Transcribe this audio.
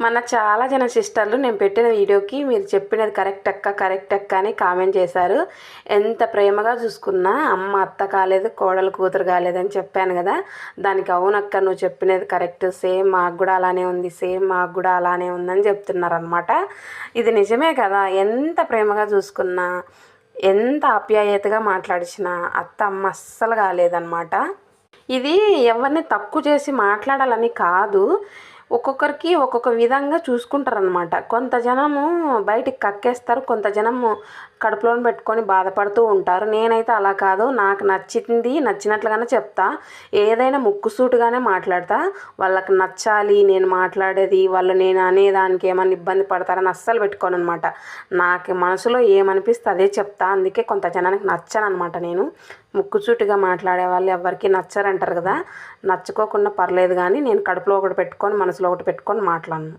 మన చాలా జన సిస్టర్లు నేను పెట్టిన వీడియోకి మీరు చెప్పినది కరెక్ట్ అక్క కరెక్ట్ అక్క అని కామెంట్ చేశారు. ఎంత ప్రేమగా చూసుకున్నా అమ్మ అత్త కాలేదు కోడలు కూతురు కాలేదని చెప్పాను కదా. దానికి అవునక్క నువ్వు చెప్పినది కరెక్ట్. సేమ్ మాకు కూడా అలానే ఉంది సేమ్ మాకు కూడా అలానే ఉందని చెప్తున్నారు అనమాట ఇది నిజమే కదా. ఎంత ప్రేమగా చూసుకున్నా ఎంత ఆప్యాయతగా మాట్లాడిచినా అత్త అమ్మ అస్సలు కాలేదన్నమాట. ఇది ఎవరిని తక్కువ చేసి మాట్లాడాలని కాదు. ఒక్కొక్కరికి ఒక్కొక్క విధంగా చూసుకుంటారనమాట కొంత జనము బయటికి కక్కేస్తారు కొంత జనము కడుపులోని పెట్టుకొని బాధపడుతూ ఉంటారు. నేనైతే అలా కాదు నాకు నచ్చింది నచ్చినట్లుగానే చెప్తా. ఏదైనా ముక్కుసూటుగానే మాట్లాడతా. వాళ్ళకి నచ్చాలి నేను మాట్లాడేది వాళ్ళు నేను అనేదానికి ఏమైనా ఇబ్బంది పడతారని అస్సలు పెట్టుకోను అనమాట నాకు మనసులో ఏమనిపిస్తే అదే చెప్తా. అందుకే కొంత జనానికి నచ్చను అనమాట నేను ముక్కుసూటిగా మాట్లాడే వాళ్ళు ఎవరికి నచ్చరంటారు కదా. నచ్చుకోకుండా పర్లేదు కానీ నేను కడుపులో ఒకటి పెట్టుకొని మనసు మనసులో ఒకటి పెట్టుకొని మాట్లాడను.